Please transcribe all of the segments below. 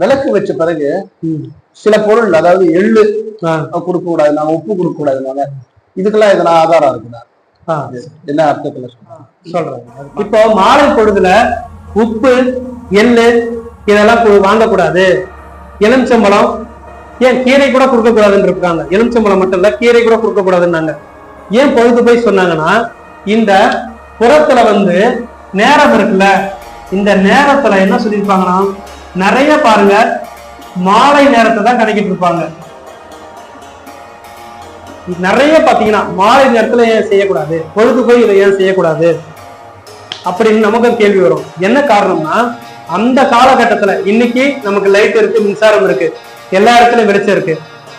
விளக்கு வச்ச பிறகு. சில பொருள் அதாவது எள்ளு கொடுக்க கூடாது நாங்க உப்பு கொடுக்க கூடாதுனாங்க இதுக்கெல்லாம் எதனா ஆதாரம் இருக்குதா? என்ன அர்த்தத்துல சொல்றேன். இப்போ மாலை பொழுதுல உப்பு எள்ளு இதெல்லாம் வாங்கக்கூடாது. எலுமிச்சம்பழம் ஏன் கீரை கூட கொடுக்க கூடாதுன்னு இருக்காங்க. எலுமிச்சம்பழம் மட்டும் இல்ல கீரை கூட கொடுக்க கூடாதுன்னாங்க ஏன் பொழுது போய் சொன்னாங்கன்னா இந்த புறத்துல வந்து நேரம் இருக்குல்ல இந்த நேரத்துல என்ன சொல்லியிருப்பாங்கன்னா நிறைய பாருங்க. மாலை நேரத்தை தான் கணக்கிட்டு இருப்பாங்க. நிறைய பாத்தீங்கன்னா மாலை நேரத்துல ஏன் செய்யக்கூடாது? பொழுது போய் இதை ஏன் செய்யக்கூடாது? அப்படின்னு நமக்கு கேள்வி வரும். என்ன காரணம்னா அந்த காலகட்டத்துல இன்னைக்கு நமக்கு லைட் இருக்கு மின்சாரம் இருக்கு. எல்லா இடத்துலயும் வெளிச்சம் இருக்கு.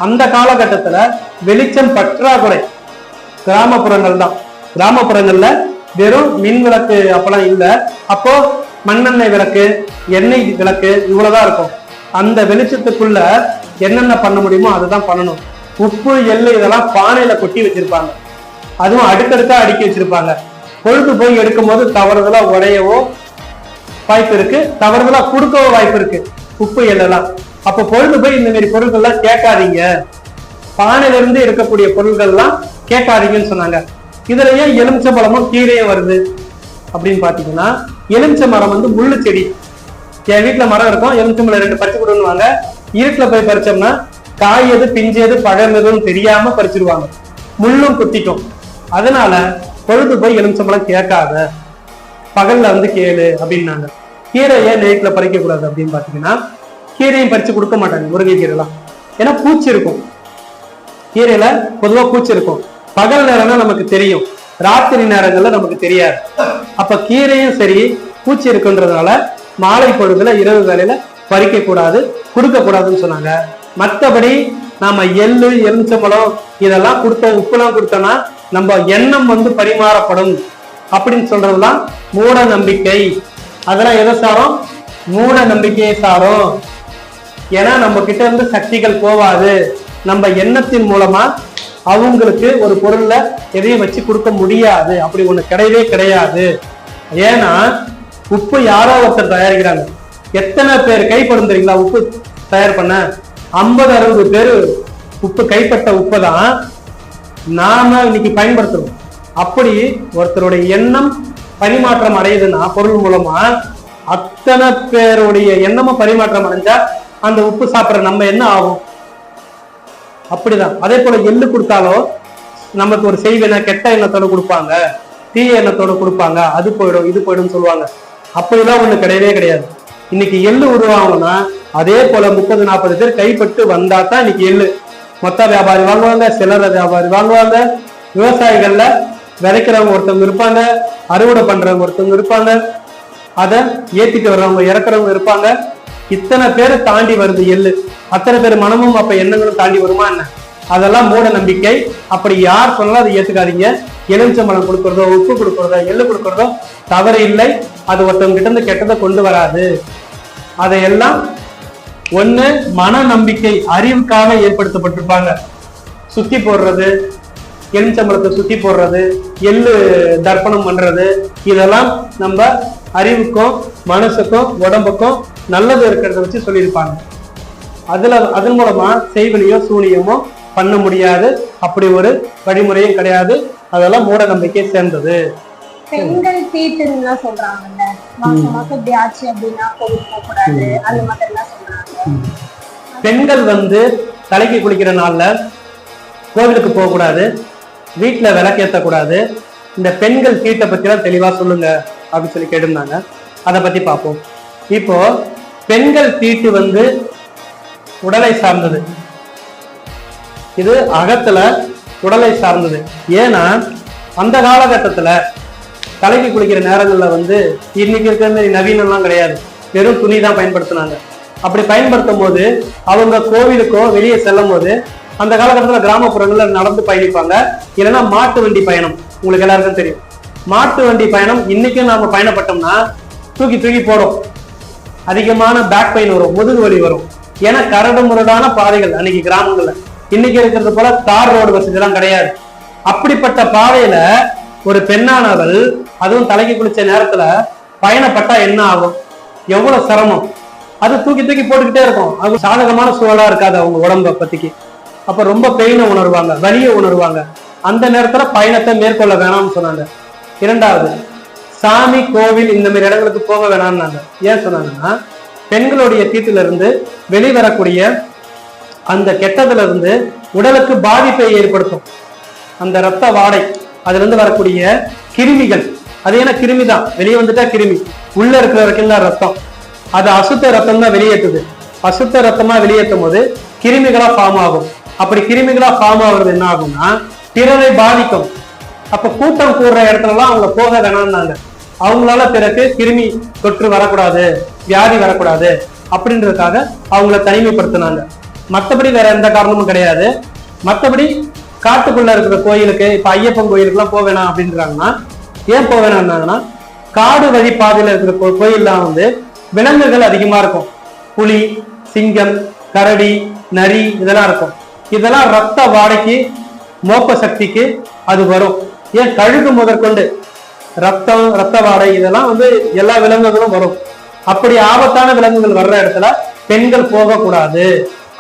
அந்த காலகட்டத்துல வெளிச்சம் பற்றாக்குறை கிராமப்புறங்கள் தான் கிராமப்புறங்கள்ல வெறும் மின் விளக்கு அப்பெல்லாம் இல்ல. அப்போ மண்ணெண்ணெய் விளக்கு எண்ணெய் விளக்கு இவ்வளவுதான் இருக்கும். அந்த வெளிச்சத்துக்குள்ள என்னென்ன பண்ண முடியுமோ அதுதான் பண்ணணும். உப்பு எள்ளு இதெல்லாம் பானையில கொட்டி வச்சிருப்பாங்க. அதுவும் அடுக்கடுக்கா அடுக்கி வச்சிருப்பாங்க. பொழுது போய் எடுக்கும் போது தவறுதலா உடையவோ வாய்ப்பு இருக்கு. தவறுதலா கொடுக்கவோ வாய்ப்பு இருக்கு. உப்பு எல்லாம் அப்ப பொழுது போய் இந்த மாதிரி பொருட்கள்லாம் கேட்காதீங்க. பானையில இருந்து இருக்கக்கூடிய பொருட்கள்லாம் கேட்காதீங்கன்னு சொன்னாங்க. இதுல ஏன் எலுமிச்சை பழமும் கீரையும் வருது. அப்படின்னு பாத்தீங்கன்னா எலுமிச்சை மரம் வந்து முள்ளு செடி. என் வீட்டுல மரம் இருக்கும். எலுமிச்சை ரெண்டு பறிச்சு கொடுன்னுவாங்க இருட்டுல போய் பறிச்சோம்னா காய் எது பிஞ்சு எது பழம் எதுவும் தெரியாம பறிச்சிருவாங்க. முள்ளும் குத்திக்கும். அதனால பொழுது போய் எலுமிச்சம்பழம் கேட்காத. பகல்ல வந்து கேளு அப்படின்னாங்க. கீரை ஏன் நைட்ல பறிக்க கூடாது அப்படின்னு பாத்தீங்கன்னா கீரையும் பறிச்சு கொடுக்க மாட்டாங்க முருங்கை கீரைலாம் ஏன்னா பூச்சி இருக்கும். கீரையில பொதுவா பூச்சி இருக்கும். பகல் நேரம்னா நமக்கு தெரியும். ராத்திரி நேரங்கள்ல நமக்கு தெரியாது. அப்ப கீரையும் சரி பூச்சி இருக்குன்றதுனால மாலை பொழுதுல இரவு வேலையில பறிக்க கூடாது கொடுக்க கூடாதுன்னு சொன்னாங்க. மற்றபடி நாம எள்ளு எலுமிச்சம்பழம் இதெல்லாம் கொடுத்த உப்புலாம் கொடுத்தோம்னா நம்ம எண்ணம் வந்து பரிமாறப்படும். அப்படின்னு சொல்றதுதான் மூட நம்பிக்கை. அதெல்லாம் எதை சாரும்? மூட நம்பிக்கையை சாரும். ஏன்னா நம்ம கிட்ட இருந்து சக்திகள் போவாது. நம்ம எண்ணத்தின் மூலமா அவங்களுக்கு ஒரு பொருள்ல எதையும் வச்சு கொடுக்க முடியாது. அப்படி ஒண்ணு கிடையவே கிடையாது. ஏன்னா உப்பு யாரோ ஒருத்தர் தயாரிக்கிறாங்க. எத்தனை பேர் கைப்படும் தெரியுங்களா உப்பு தயார் பண்ண? ஐம்பது அறுபது பேர் உப்பு கைப்பட்ட உப்பை தான் நாம இன்னைக்கு பயன்படுத்துறோம். அப்படி ஒருத்தருடைய எண்ணம் பரிமாற்றம் அடையுதுன்னா பொருள் மூலமா அத்தனை பேருடைய எண்ணமும் பரிமாற்றம் அடைஞ்சா அந்த உப்பு சாப்பிட்ற நம்ம என்ன ஆகும்? அப்படிதான். அதே போல எள்ளு கொடுத்தாலும் நமக்கு ஒரு செய்வினை கெட்ட எண்ணத்தோட கொடுப்பாங்க. தீய எண்ணத்தோட கொடுப்பாங்க. அது போயிடும் இது போயிடும் சொல்லுவாங்க. அப்படிலாம் ஒண்ணு கிடையவே கிடையாது. இன்னைக்கு எள்ளு உருவாங்கன்னா அதே போல முப்பது நாற்பது பேர் கைப்பட்டு வந்தா தான் இன்னைக்கு எள்ளு. மொத்த வியாபாரி வாங்குவாங்க சில்லறை வியாபாரி வாங்குவாங்க விவசாயிகள்ல விதைக்கிறவங்க ஒருத்தவங்க இருப்பாங்க அறுவடை பண்றவங்க ஒருத்தவங்க இருப்பாங்க. அதை ஏத்திட்டு வர்றவங்க இறக்குறவங்க இருப்பாங்க. இத்தனை பேரை தாண்டி வருது எள்ளு. அத்தனை பேர் மனமும் அப்ப எண்ணங்களும் தாண்டி வருமா என்ன? அதெல்லாம் மூட நம்பிக்கை. அப்படி யார் சொன்னாலும் அதை ஏத்துக்காதீங்க. எலுமிச்சம்பழம் கொடுக்கறதோ உப்பு கொடுக்கறதோ எள்ளு கொடுக்கறதோ தவறு இல்லை. அது ஒருத்தவங்க கிட்ட இருந்து கெட்டதை கொண்டு வராது. அதையெல்லாம் ஒண்ணு மன நம்பிக்கை அறிவுக்காக ஏற்படுத்தப்பட்டிருப்பாங்க. சுத்தி போடுறது எலுமிச்சம்பழத்தை சுத்தி போடுறது எள்ளு தர்ப்பணம் பண்றது இதெல்லாம் நம்ம அறிவுக்கும் மனசுக்கும் உடம்புக்கும் நல்லது இருக்கிறத வச்சு சொல்லியிருப்பாங்க. அதுல அதன் மூலமா செய்வனையோ சூனியமோ பண்ண முடியாது. அப்படி ஒரு வழிமுறையும் கிடையாது. அதெல்லாம் மூட நம்பிக்கை சேர்ந்தது. பெண்கள் தீட்டுன்னு சொல்றாங்கல்ல. மாசம் மாசம் இப்படி ஆச்சு அப்படின்னா கோவில் போக கூடாது. அந்த மாதிரி எல்லாம் சொல்றாங்க. பெண்கள் வந்து தலைக்கு குளிக்கிற நாள்ல கோவிலுக்கு போகக்கூடாது வீட்டுல விளக்கேற்றக்கூடாது இந்த பெண்கள் தீட்டை பத்திலாம் தெளிவா சொல்லுங்க அப்படின்னு சொல்லி கேட்டிருந்தாங்க. அதை பத்தி பார்ப்போம். இப்போ பெண்கள் தீட்டு வந்து உடலை சார்ந்தது. இது அகத்துல உடலை சார்ந்தது. ஏன்னா அந்த காலகட்டத்துல தலைக்கு குளிக்கிற நேரங்கள்ல வந்து இன்னைக்கு இருக்கிற மாதிரி நவீனம்லாம் கிடையாது. வெறும் துணி தான் பயன்படுத்தினாங்க. அப்படி பயன்படுத்தும் போது அவங்க கோவிலுக்கோ வெளியே செல்லும் போது அந்த காலகட்டத்துல கிராமப்புறங்களில் நடந்து பயணிப்பாங்க. இல்லைன்னா மாட்டு வண்டி பயணம். உங்களுக்கு எல்லாருக்கும் தெரியும். மாட்டு வண்டி பயணம் இன்னைக்கும் நாம பயணப்பட்டோம்னா தூக்கி தூக்கி போடும் அதிகமான பேக் பெயின் வரும் முதுகு வலி வரும். ஏன்னா கரடு முரடான பாதைகள் அன்னைக்கு கிராமங்கள்ல. இன்னைக்கு இருக்கிறது போல தார் ரோடு வசதி எல்லாம் கிடையாது. அப்படிப்பட்ட பாதையில ஒரு பெண்ணானவள் அதுவும் தலைக்கு குளிச்ச நேரத்துல பயணப்பட்டா என்ன ஆகும்? எவ்வளவு சிரமம்? அது தூக்கி தூக்கி போட்டுக்கிட்டே இருக்கும். அது சாதகமான சூழலா இருக்காது அவங்க உடம்ப பத்திக்கு அப்ப ரொம்ப பெயினை உணர்வாங்க வலியை உணர்வாங்க. அந்த நேரத்துல பயணத்தை மேற்கொள்ள வேணாம்னு சொன்னாங்க. இரண்டாவது சாமி கோவில் இந்த மாதிரி இடங்களுக்கு போக வேணாம்னாங்க. ஏன் சொன்னாங்கன்னா பெண்களுடைய தீட்டுல இருந்து வெளிவரக்கூடிய அந்த கெட்டதுல இருந்து உடலுக்கு பாதிப்பை ஏற்படுத்தும். அந்த ரத்த வாடை அதுல இருந்து வரக்கூடிய கிருமிகள் அது ஏன்னா கிருமி தான்? வெளியே வந்துட்டா கிருமி. உள்ள இருக்கிற வரைக்கும் தான் ரத்தம். அது அசுத்த ரத்தம் தான் வெளியேற்றுது. அசுத்த ரத்தமா வெளியேற்றும் போது கிருமிகளா ஃபார்ம் ஆகும். அப்படி கிருமிகளா ஃபார்ம் ஆகுறது என்ன ஆகும்னா பிறரை பாதிக்கும். அப்ப கூட்டம் கூடுற இடத்துலலாம் அவங்க போக வேணாம்னாங்க. அவங்களால பிறகு கிருமி தொற்று வரக்கூடாது வியாதி வரக்கூடாது அப்படின்றதுக்காக அவங்கள தனிமைப்படுத்தினாங்க. மற்றபடி வேற எந்த காரணமும் கிடையாது. மற்றபடி காட்டுக்குள்ள இருக்கிற கோயிலுக்கு இப்ப ஐயப்பன் கோயிலுக்குலாம் போக வேணாம் அப்படின்றாங்கன்னா ஏன் போக வேணாம்னாங்கன்னா காடு வழி பாதையில இருக்கிற கோ- கோயில்லாம் வந்து விலங்குகள் அதிகமா இருக்கும். புலி சிங்கம் கரடி நரி இதெல்லாம் இருக்கும். இதெல்லாம் ரத்த வாடைக்கு மோப்ப சக்திக்கு அது வரும். ஏன் கழுகு முதற்கொண்டு ரத்தம் ரத்த வாடை இதெல்லாம் வந்து எல்லா விலங்குகளும் வரும். அப்படி ஆபத்தான விலங்குகள் வர்ற இடத்துல பெண்கள் போகக்கூடாது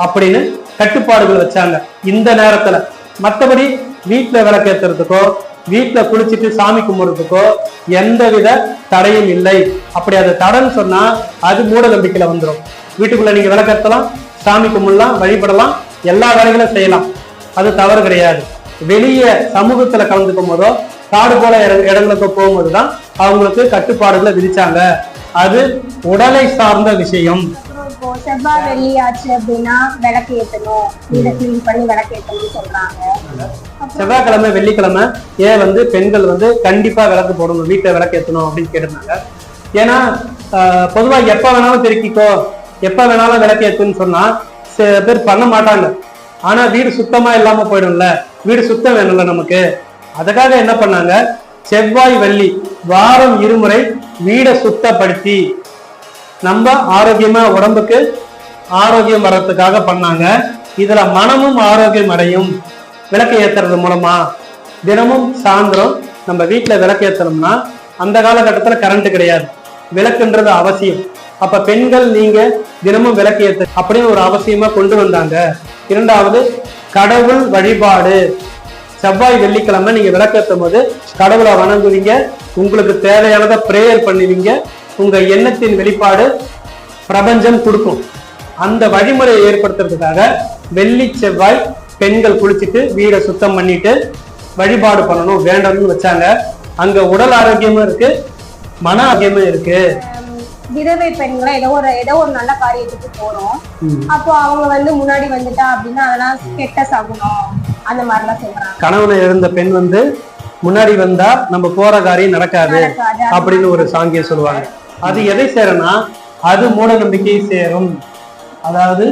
அப்படின்னு கட்டுப்பாடுகள் வச்சாங்க. இந்த நேரத்துல மத்தபடி வீட்டுல விளக்கேற்றுறதுக்கோ வீட்டுல குளிச்சுட்டு சாமி கும்பிடுறதுக்கோ எந்தவித தடையும் இல்லை. அப்படி அது தடைன்னு சொன்னா அது மூட நம்பிக்கையில வந்துடும் வீட்டுக்குள்ள நீங்க விளக்கேற்றலாம் சாமி கும்பிடலாம் வழிபடலாம் எல்லா வேலைகளும் செய்யலாம். அது தவறு கிடையாது. வெளியே சமூகத்துல கலந்துக்கும் போதோ காடு போல இட- இடங்களுக்கு போகும்போது தான் அவங்களுக்கு கட்டுப்பாடுகளை விதிச்சாங்க. அது உடலை சார்ந்த விஷயம். இப்போ செவ்வாய் வெள்ளி ஆச்சு அப்படின்னா விளக்கு ஏத்தணும். வீடை கிளீன் பண்ணி விளக்கு ஏத்தணும்னு சொல்றாங்க. செவ்வாய்க்கிழமை வெள்ளிக்கிழமை ஏன் வந்து பெண்கள் வந்து கண்டிப்பா விளக்கு போடணும் வீட்டுல விளக்கு ஏத்தணும் அப்படின்னு கேட்டிருந்தாங்க. ஏன்னா பொதுவா எப்ப வேணாலும் பெருக்கிக்கோ எப்ப வேணாலும் விளக்கு ஏத்துன்னு சொன்னா சில பேர் பண்ண மாட்டாங்க. ஆனா வீடு சுத்தமா இல்லாம போயிடும்ல. வீடு சுத்தம் வேணும்ல நமக்கு. அதுக்காக என்ன பண்ணாங்க? செவ்வாய் வெள்ளி வாரம் இருமுறை வீடை சுத்தப்படுத்தி நம்ம ஆரோக்கியமா உடம்புக்கு ஆரோக்கியம் வர்றதுக்காக பண்ணாங்க. இதுல மனமும் ஆரோக்கியம் அடையும். விளக்கு ஏத்துறது மூலமா தினமும் சாயந்தரம் நம்ம வீட்டுல விளக்கு ஏத்தணும்னா அந்த காலகட்டத்துல கரண்ட் கிடையாது. விளக்குன்றது அவசியம். அப்ப பெண்கள் நீங்க தினமும் விளக்கு ஏற்று அப்படின்னு ஒரு அவசியமா கொண்டு வந்தாங்க. இரண்டாவது கடவுள் வழிபாடு. செவ்வாய் வெள்ளிக்கிழமை நீங்க விளக்கேற்றும் போது கடவுளை வணங்குவீங்க. உங்களுக்கு தேவையானதை பிரேயர் பண்ணுவீங்க. உங்க எண்ணத்தின் வெளிப்பாடு பிரபஞ்சம் கொடுக்கும். அந்த வழிமுறையை ஏற்படுத்துறதுக்காக வெள்ளி செவ்வாய் பெண்கள் குளிச்சுட்டு வீடை சுத்தம் பண்ணிட்டு வழிபாடு பண்ணணும் வேண்டணும்னு வச்சாங்க. அங்க உடல் ஆரோக்கியமும் இருக்கு. மன ஆரோக்கியமும் இருக்கு. விதவை பெண்களை ஏதோ ஒரு ஏதோ ஒரு நல்ல காரியத்துக்கு போறோம். அப்போ அவங்க வந்து முன்னாடி வந்துட்டா அப்படின்னா அதெல்லாம் கெட்ட சகுனம் அந்த மாதிரிலாம் சொல்றாங்க. கணவனை இழந்த பெண் வந்து முன்னாடி வந்தா நம்ம போற காரியம் நடக்காது. அப்படின்னு ஒரு சாங்கியம் சொல்லுவாங்க. அது எதை சேரும்னா அது மூட நம்பிக்கையை சேரும். அதாவது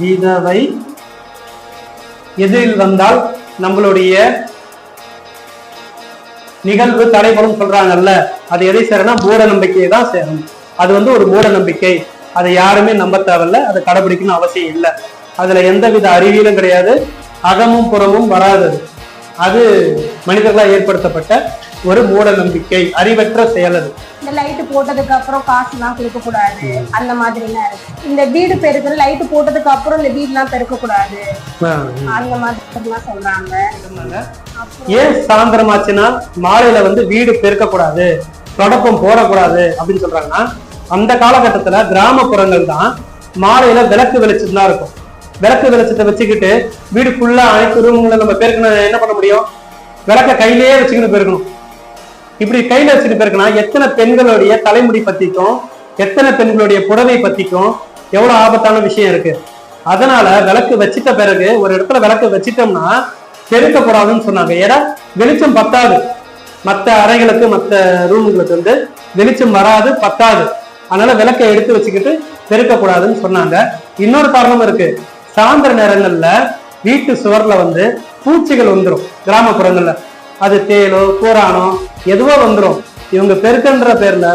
விதவை எதிரில் வந்தால் நம்மளுடைய நிகழ்வு தடைபடும் சொல்றாங்கல்ல அது எதை சேரனா மூட நம்பிக்கையை தான் சேரும். அது வந்து ஒரு மூட நம்பிக்கை. அதை யாருமே நம்ப தேவையில்ல அதை கடைபிடிக்கணும் அவசியம் இல்லை. அதுல எந்தவித அறிவியலும் கிடையாது. அகமும் புறமும் வராதது. அது மனிதர்களால் ஏற்படுத்தப்பட்ட ஒரு மூட நம்பிக்கை அறிவற்ற செயல் அது. இந்த லைட் போட்டதுக்கு அப்புறம் காசுலாம் கொடுக்க கூடாது அந்த மாதிரி எல்லாம் இருக்கு. இந்த வீடு பெருக்கிற லைட் போட்டதுக்கு அப்புறம் இந்த வீடுலாம் பெருக்க கூடாது ஆஹ் அந்த மாதிரி எல்லாம் சொல்றாங்க ஏன் சாயந்தரம் ஆச்சுன்னா மாலையில வந்து வீடு பெருக்கக்கூடாது தொடப்பம் போடக்கூடாது அப்படின்னு சொல்றாங்கன்னா அந்த காலகட்டத்துல கிராமப்புறங்கள் தான் மாலையில விளக்கு வெளிச்சம் தான் இருக்கும். விளக்கு வெளிச்சத்தை வச்சுக்கிட்டு வீடு ஃபுல்லா அனைத்து ரூம்களை நம்ம பெருக்கணும் என்ன பண்ண முடியும்? விளக்க கையிலேயே வச்சுக்கிட்டு பெருக்கணும். இப்படி கையில வச்சுட்டு பெருக்கினா எத்தனை பெண்களுடைய தலைமுடி பத்திக்கும் எத்தனை பெண்களுடைய புடவை பத்திக்கும் எவ்வளவு ஆபத்தான விஷயம் இருக்கு. அதனால விளக்கு வச்சிட்ட பிறகு ஒரு இடத்துல விளக்கு வச்சிட்டோம்னா பெருக்கக்கூடாதுன்னு சொன்னாங்க. ஏன்னா வெளிச்சம் பத்தாது. மற்ற அறைகளுக்கு மற்ற ரூமுங்களுக்கு வந்து வெளிச்சம் வராது பத்தாது. அதனால விளக்கை எடுத்து வச்சுக்கிட்டு பெருக்கக்கூடாதுன்னு சொன்னாங்க. இன்னொரு காரணமும் இருக்கு. சாயந்தர நேரங்கள்ல வீட்டு சுவர்ல வந்து பூச்சிகள் வந்துடும் கிராமப்புறங்கள்ல. அது தேலோ பூரானோ எதுவோ வந்துடும் இவங்க பெருக்கன்ற பேர்ல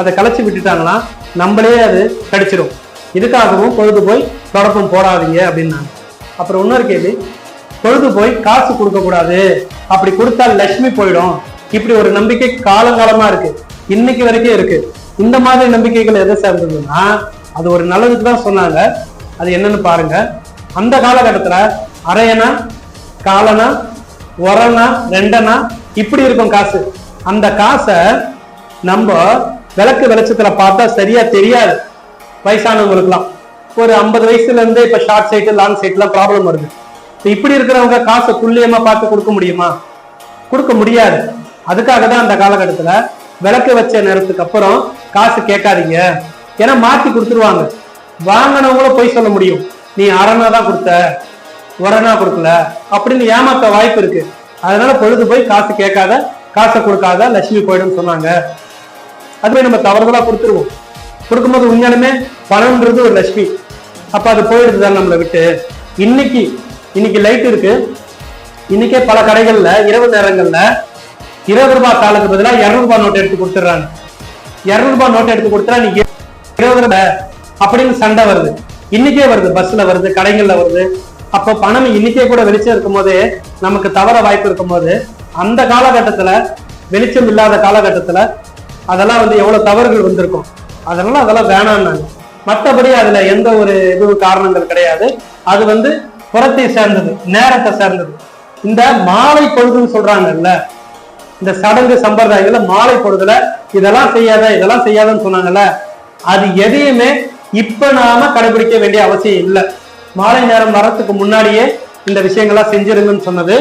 அதை கலைச்சு விட்டுட்டாங்கன்னா நம்மளே அது கடிச்சிடும் இதுக்காகவும் பொழுது போய் தொடப்பம் போடாதீங்க அப்படின்னாங்க. அப்புறம் இன்னொரு கேள்வி பொழுது போய் காசு கொடுக்க கூடாது. அப்படி கொடுத்தா லட்சுமி போயிடும். இப்படி ஒரு நம்பிக்கை காலங்காலமா இருக்கு. இன்னைக்கு வரைக்கும் இருக்கு. இந்த மாதிரி நம்பிக்கைகள் எதை சார்ந்ததுன்னா அது ஒரு நல்லதுக்கு தான் சொன்னாங்க. அது என்னன்னு பாருங்க. அந்த காலகட்டத்துல அரையனா காலனா ஒரணா ரெண்டனா இப்படி இருக்கும் காசு. அந்த காசை நம்ம விளக்கு வெளிச்சத்துல பார்த்தா சரியா தெரியாது. வயசானவங்களுக்குலாம் ஒரு ஐம்பது வயசுல இருந்து இப்ப ஷார்ட் சைட்டு லாங் சைட்லாம் ப்ராப்ளம் வருது. இப்படி இருக்கிறவங்க காசை துல்லியமா பார்த்து கொடுக்க முடியுமா? கொடுக்க முடியாது. அதுக்காக தான் அந்த காலகட்டத்துல விளக்கு வச்ச நேரத்துக்கு அப்புறம் காசு கேட்காதீங்க. ஏன்னா மாத்தி கொடுத்துருவாங்க. வாங்கினவங்களும் போய் சொல்ல முடியும். நீ அரணா தான் கொடுத்த உரணா கொடுக்கல அப்படின்னு ஏமாத்த வாய்ப்பு இருக்கு. அதனால பொழுது போய் காசு கேட்காத காசை கொடுக்காத லட்சுமி போயிடும் சொன்னாங்க. அதுவே நம்ம தவறுதலா கொடுத்துருவோம். கொடுக்கும்போது உண்மையாலுமே பணம்ன்றது ஒரு லட்சுமி. அப்ப அது போயிடுது தான் நம்மளை விட்டு. இன்னைக்கு இன்னைக்கு லைட் இருக்கு. இன்னைக்கே பல கடைகள்ல இரவு நேரங்கள்ல இருபது ரூபாய் தாளுக்கு பதிலாக இருநூறு ரூபாய் நோட் எடுத்து கொடுத்துட்றாங்க. இருநூறு ரூபாய் நோட் எடுத்து கொடுத்தா நீ இருபது ரூபாய் அப்படின்னு சண்டை வருது. இன்னைக்கே வருது பஸ்ல வருது கடைகள்ல வருது. அப்போ பணம் இன்னைக்கே கூட வெளிச்சம் இருக்கும் போதே நமக்கு தவற வாய்ப்பு இருக்கும் போது அந்த காலகட்டத்துல வெளிச்சம் இல்லாத காலகட்டத்துல அதெல்லாம் வந்து எவ்வளவு தவறுகள் வந்திருக்கும்? அதனால அதெல்லாம் வேணாம்னாங்க. மற்றபடி அதுல எந்த ஒரு இதுவும் காரணங்கள் கிடையாது. அது வந்து புறத்தை சேர்ந்தது நேரத்தை சேர்ந்தது. இந்த மாலை பொழுதுன்னு சொல்றாங்கல்ல இந்த சடங்கு சம்பிரதாயங்கள்ல மாலை பொழுதுல இதெல்லாம் செய்யாத இதெல்லாம் செய்யாதன்னு சொன்னாங்கல்ல அது எதையுமே இப்ப நாம கடைபிடிக்க வேண்டிய அவசியம் இல்லை. மாலை நேரம் வரத்துக்கு முன்னாடியே இந்த விஷயங்கள்லாம் செஞ்சிருங்கன்னு சொன்னது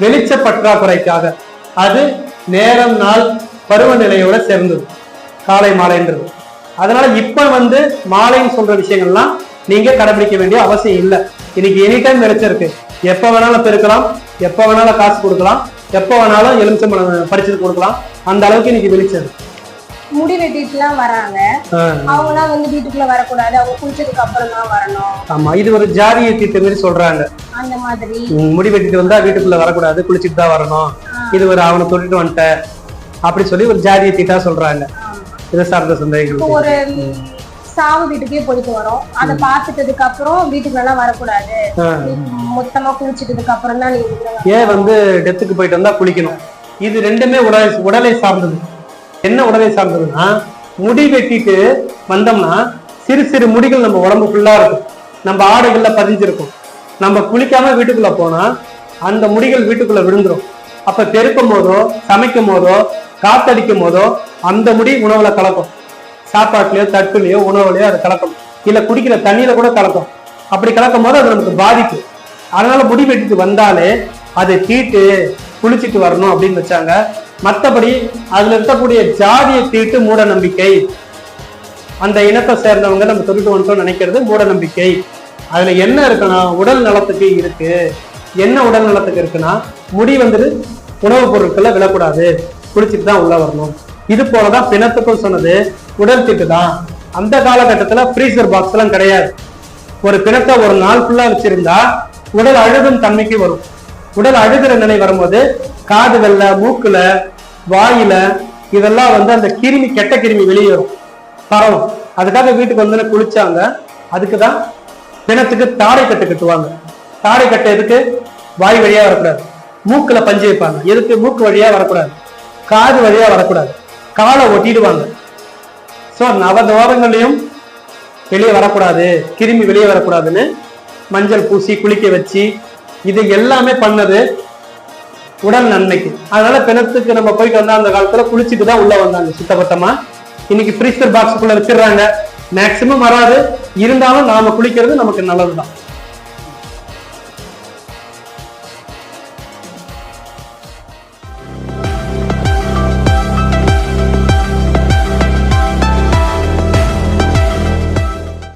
வெளிச்ச பற்றாக்குறைக்காக. அது நேரம் நாள் பருவநிலையோட சேர்ந்தது. காலை மாலைன்றது. அதனால இப்ப வந்து மாலைன்னு சொல்ற விஷயங்கள்லாம் நீங்க கடைபிடிக்க வேண்டிய அவசியம் இல்லை. இன்னைக்கு எனி டைம் வெளிச்சம் இருக்கு. எப்ப வேணாலும் பெருக்கலாம். எப்ப வேணாலும் காசு கொடுக்கலாம். எப்ப வேணாலும் எலுமிச்சம்பழம் பறிச்சு கொடுக்கலாம். அந்த அளவுக்கு இன்னைக்கு வெளிச்சம் முடி வெட்டிட்டுலாம் வராங்க. ஆஹ் அவங்கலாம் வந்து வீட்டுக்குள்ள வரக்கூடாது. அவங்க குளிச்சதுக்கு அப்புறம் தான் வரணும். ஆமா இது ஒரு ஜாதிய தீர்த்த மாதிரி சொல்றாங்க. அந்த மாதிரி. முடி வெட்டிட்டு வந்தா வீட்டுக்குள்ள வரக்கூடாது குளிச்சுட்டு தான் வரணும். இது ஒரு அவனை தொட்டுட்டு வந்துட்ட. அப்படி சொல்லி ஒரு ஜாதிய தீட்டா சொல்றாங்க. இதை சார்ந்த சந்தேகங்கள் ஒரு சாவு வீட்டுக்கே போயிட்டு வரோம். அதை பார்த்துட்டதுக்கு அப்புறம் வீட்டுக்குள்ள வரக்கூடாது. ஆஹ். மொத்தமா குளிச்சிட்டதுக்கு அப்புறம் தான். ஏன் வந்து டெத்துக்கு போயிட்டு வந்தா குளிக்கணும்? இது ரெண்டுமே உடலை உடலை சார்ந்தது. என்ன உடலை சார்ந்ததுன்னா முடி வெட்டிட்டு வந்தோம்னா சிறு சிறு முடிகள் நம்ம உடம்பு ஃபுல்லா இருக்கும். நம்ம ஆடைகள்ல பதிஞ்சிருக்கும். நம்ம குளிக்காம வீட்டுக்குள்ள போனா அந்த முடிகள் வீட்டுக்குள்ள விழுந்துரும். அப்ப பெருக்கும் போதோ சமைக்கும் போதோ காத்தடிக்கும் போதோ அந்த முடி உணவுல கலக்கும். சாப்பாட்டுலயோ தட்டுலயோ உணவுலயோ அது கலக்கும். இல்ல குடிக்கிற தண்ணியில கூட கலக்கும். அப்படி கலக்கும் போது அது நமக்கு பாதிப்பு. அதனால முடி வெட்டிட்டு வந்தாலே அதை தீட்டு குளிச்சிட்டு வரணும் அப்படின்னு வச்சாங்க. மத்தபடி அதுல இருக்கக்கூடிய ஜாதியை தீட்டு மூட நம்பிக்கை. அந்த இனத்தை சேர்ந்தவங்க நம்ம தொட்டுட்டு வந்துட்டோம் நினைக்கிறது மூட நம்பிக்கை. அதில் என்ன இருக்குன்னா உடல் நலத்துக்கு இருக்கு. என்ன உடல் நலத்துக்கு இருக்குன்னா முடி வந்துட்டு உணவுப் பொருட்களை விழக்கூடாது. குளிச்சுட்டு தான் உள்ளே வரணும். இது போல தான் பிணத்துக்கும் சொன்னது உடல் திட்டு தான். அந்த காலகட்டத்தில் ஃப்ரீசர் பாக்ஸ்லாம் கிடையாது. ஒரு பிணத்தை ஒரு நாள் ஃபுல்லாக வச்சிருந்தா உடல் அழுகும் தன்மைக்கு வரும். உடல் அழுகிற நிலை வரும்போது காதுகளில் மூக்குல வாயில இதெல்லாம் வந்து அந்த கிருமி கெட்ட கிருமி வெளியே வரும் பரவும். அதுக்காக வீட்டுக்கு வந்து குளிச்சாங்க. அதுக்கு தான் பிணத்துக்கு தாடை கட்டு கட்டுவாங்க. தாடை கட்டு எதுக்கு? வாய் வழியா வரக்கூடாது. மூக்குல பஞ்சு வைப்பாங்க. எதுக்கு? மூக்கு வழியா வரக்கூடாது. காது வழியா வரக்கூடாது. காலை ஒட்டிடுவாங்க. ஸோ நவதோரங்களையும் வெளியே வரக்கூடாது. கிருமி வெளியே வரக்கூடாதுன்னு மஞ்சள் பூசி குளிக்க வச்சு இது எல்லாமே பண்ணது உடல் நன்மைக்கு. அதனால பிணத்துக்கு நம்ம போயிட்டு வந்தா அந்த காலத்துல குளிச்சுட்டு தான் உள்ள வந்தாங்க சுத்தபத்தமா. இன்னைக்கு ஃப்ரீசர் பாக்ஸுக்குள்ள வச்சிடுறாங்க. மேக்சிமம் வராது. இருந்தாலும் நாம குளிக்கிறது நமக்கு நல்லதுதான்.